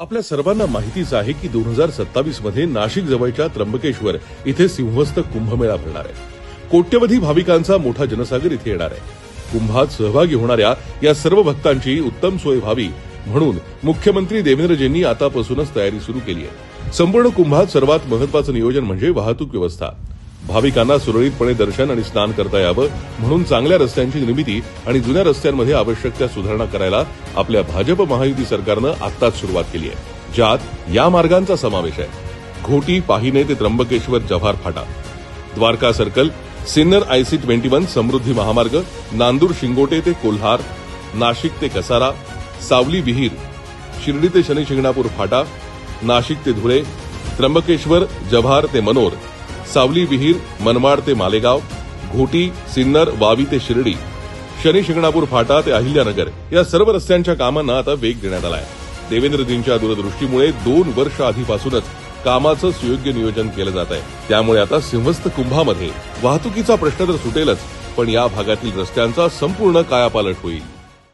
आपल्या सर्वांना माहितीच आहे की दोन हजार सत्तावीसमध्ये नाशिक जवळच्या त्र्यंबकेश्वर इथे सिंहस्थ कुंभमेळा भरणार आहे. कोट्यवधी भाविकांचा मोठा जनसागर इथे येणार आहे. कुंभात सहभागी होणाऱ्या या सर्व भक्तांची उत्तम सोय व्हावी म्हणून मुख्यमंत्री देवेंद्रजींनी आतापासूनच तयारी सुरू केली आहे. संपूर्ण कुंभात सर्वात महत्वाचं नियोजन म्हणजे वाहतूक व्यवस्था. भाविकांना सुरळीतपणे दर्शन आणि स्नान करता यावं म्हणून चांगल्या रस्त्यांची निर्मिती आणि जुन्या रस्त्यांमध्ये आवश्यक त्या सुधारणा करायला आपल्या भाजप महायुती सरकारनं आत्ताच सुरुवात केली आहे. ज्यात या मार्गांचा समावेश आहे. घोटी पाहिने ते त्र्यंबकेश्वर जव्हार फाटा. Dwarka circle Sinnar IC twenty one Samruddhi महामार्ग नांदूर शिंगोटे ते कोल्हार नाशिक ते कसारा सावली विहीर शिर्डी ते शनिशिंगणापूर फाटा नाशिक ते धुळे त्र्यंबकेश्वर जव्हार ते मनोर सावली विहीर मनमाड ते मालेगाव घोटी सिन्नर वावी ते शिर्डी शनी शिंगणापूर फाटा ते अहिल्यानगर या सर्व रस्त्यांच्या कामांना आता वेग देण्यात आला आहे देवेंद्रजींच्या दूरदृष्टीमुळे दोन वर्ष आधीपासूनच कामाचं सुयोग्य नियोजन केलं जात आहे. त्यामुळे आता सिंहस्थ कुंभामध्ये वाहतुकीचा प्रश्न तर सुटेलच पण या भागातील रस्त्यांचा संपूर्ण कायापालट होईल.